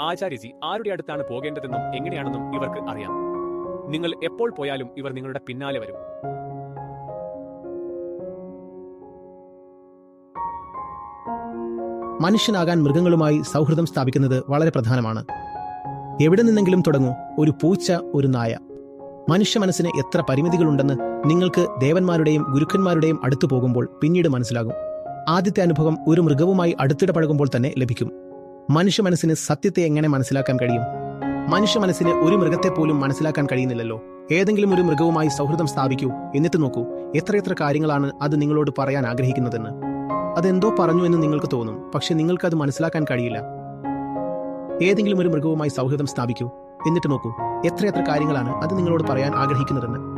ആചാര്യജി ആരുടെ അടുത്താണ് പോകേണ്ടതെന്നും എങ്ങനെയാണെന്നും ഇവർക്ക് അറിയാം. നിങ്ങൾ എപ്പോൾ പോയാലും ഇവർ നിങ്ങളുടെ പിന്നാലെ വരും. മനുഷ്യനാകാൻ മൃഗങ്ങളുമായി സൗഹൃദം സ്ഥാപിക്കുന്നത് വളരെ പ്രധാനമാണ്. എവിടെ നിന്നെങ്കിലും തുടങ്ങൂ ഒരു പൂച്ച ഒരു നായ. മനുഷ്യ മനസ്സിന് എത്ര പരിമിതികളുണ്ടെന്ന് നിങ്ങൾക്ക് ദേവന്മാരുടെയും ഗുരുക്കന്മാരുടെയും അടുത്തു പോകുമ്പോൾ പിന്നീട് മനസ്സിലാകും. ആദ്യത്തെ അനുഭവം ഒരു മൃഗവുമായി അടുത്തിടപഴകുമ്പോൾ തന്നെ ലഭിക്കും. മനുഷ്യ മനസ്സിന് സത്യത്തെ എങ്ങനെ മനസ്സിലാക്കാൻ കഴിയും? മനുഷ്യ മനസ്സിന് ഒരു മൃഗത്തെ പോലും മനസ്സിലാക്കാൻ കഴിയുന്നില്ലല്ലോ. ഏതെങ്കിലും ഒരു മൃഗവുമായി സൗഹൃദം സ്ഥാപിക്കൂ. എന്നിട്ട് നോക്കൂ എത്രയെത്ര കാര്യങ്ങളാണ് അത് നിങ്ങളോട് പറയാൻ ആഗ്രഹിക്കുന്നതെന്ന്. അതെന്തോ പറഞ്ഞു എന്ന് നിങ്ങൾക്ക് തോന്നും പക്ഷെ നിങ്ങൾക്ക് അത് മനസ്സിലാക്കാൻ കഴിയില്ല. ഏതെങ്കിലും ഒരു മൃഗവുമായി സൗഹൃദം സ്ഥാപിക്കൂ. എന്നിട്ട് നോക്കൂ എത്രയെത്ര കാര്യങ്ങളാണ് അത് നിങ്ങളോട് പറയാൻ ആഗ്രഹിക്കുന്നതെന്ന്.